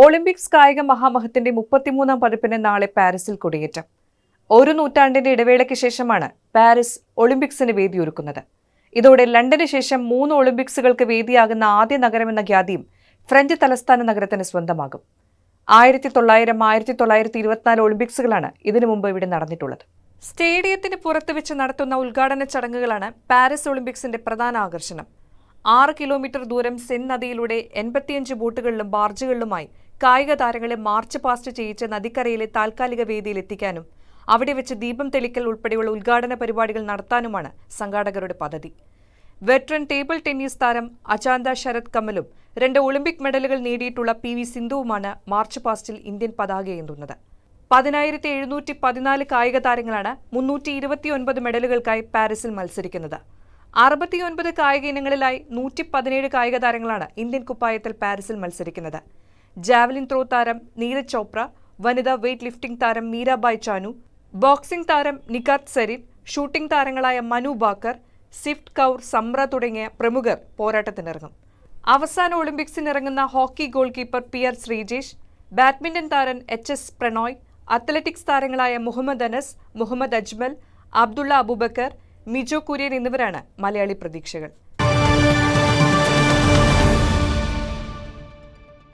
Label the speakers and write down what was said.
Speaker 1: Olympics കായിക മഹാമഹത്തിന്റെ മുപ്പത്തിമൂന്നാം പതിപ്പിന് നാളെ പാരീസിൽ കൊടിയേറ്റം. ഒരു നൂറ്റാണ്ടിന്റെ ഇടവേളയ്ക്ക് ശേഷമാണ് പാരീസ് ഒളിമ്പിക്സിന് വേദിയൊരുക്കുന്നത്. ഇതോടെ ലണ്ടന് ശേഷം മൂന്ന് ഒളിമ്പിക്സുകൾക്ക് വേദിയാകുന്ന ആദ്യ നഗരമെന്ന ഖ്യാതിയും ഫ്രഞ്ച് തലസ്ഥാന നഗരത്തിന് സ്വന്തമാകും. ആയിരത്തി തൊള്ളായിരം ആയിരത്തി തൊള്ളായിരത്തി ഇരുപത്തിനാല് ഒളിമ്പിക്സുകളാണ് ഇതിനു മുമ്പ് ഇവിടെ നടന്നിട്ടുള്ളത്. സ്റ്റേഡിയത്തിന് പുറത്ത് വെച്ച് നടത്തുന്ന ഉദ്ഘാടന ചടങ്ങുകളാണ് പാരീസ് ഒളിമ്പിക്സിന്റെ പ്രധാന ആകർഷണം. ആറ് കിലോമീറ്റർ ദൂരം സെൻ നദിയിലൂടെ എൺപത്തിയഞ്ച് ബോട്ടുകളിലും ബാർജുകളിലുമായി കായിക താരങ്ങളെ മാർച്ച് പാസ്റ്റ് ചെയ്യിച്ച് നദിക്കരയിലെ താൽക്കാലിക വേദിയിൽ എത്തിക്കാനും അവിടെ വെച്ച് ദീപം തെളിക്കൽ ഉൾപ്പെടെയുള്ള ഉദ്ഘാടന പരിപാടികൾ നടത്താനുമാണ് സംഘാടകരുടെ പദ്ധതി. വെറ്ററൻ ടേബിൾ ടെന്നീസ് താരം അചാന്ത ശരത് കമലും രണ്ട് ഒളിമ്പിക് മെഡലുകൾ നേടിയിട്ടുള്ള പി വി സിന്ധുവുമാണ് മാർച്ച് പാസ്റ്റിൽ ഇന്ത്യൻ പതാകയേന്തുന്നത് പതിനായിരത്തി എഴുന്നൂറ്റി പതിനാല് കായിക താരങ്ങളാണ് മുന്നൂറ്റി ഇരുപത്തിയൊൻപത് മെഡലുകൾക്കായി പാരീസിൽ മത്സരിക്കുന്നത്. അറുപത്തിയൊൻപത് കായിക ഇനങ്ങളിലായി നൂറ്റി പതിനേഴ് കായിക താരങ്ങളാണ് ഇന്ത്യൻ കുപ്പായത്തിൽ പാരീസിൽ മത്സരിക്കുന്നത്. ജാവലിൻ ത്രോ താരം നീരജ് ചോപ്ര വനിതാ വെയ്റ്റ് ലിഫ്റ്റിംഗ് താരം മീരാബായ് ചാനു ബോക്സിംഗ് താരം നികാത് സരിൻ ഷൂട്ടിംഗ് താരങ്ങളായ മനു ബാക്കർ സിഫ്റ്റ് കൗർ സമ്ര തുടങ്ങിയ പ്രമുഖർ പോരാട്ടത്തിനിറങ്ങും. അവസാന ഒളിമ്പിക്സിനിറങ്ങുന്ന hockey goal keeper P R Sreejesh badminton താരൻ എച്ച് എസ് പ്രണോയ് അത്ലറ്റിക്സ് താരങ്ങളായ മുഹമ്മദ് അനസ് മുഹമ്മദ് അജ്മൽ അബ്ദുള്ള അബൂബക്കർ മിജോ കുര്യൻ എന്നിവരാണ് മലയാളി പ്രതീക്ഷകൾ.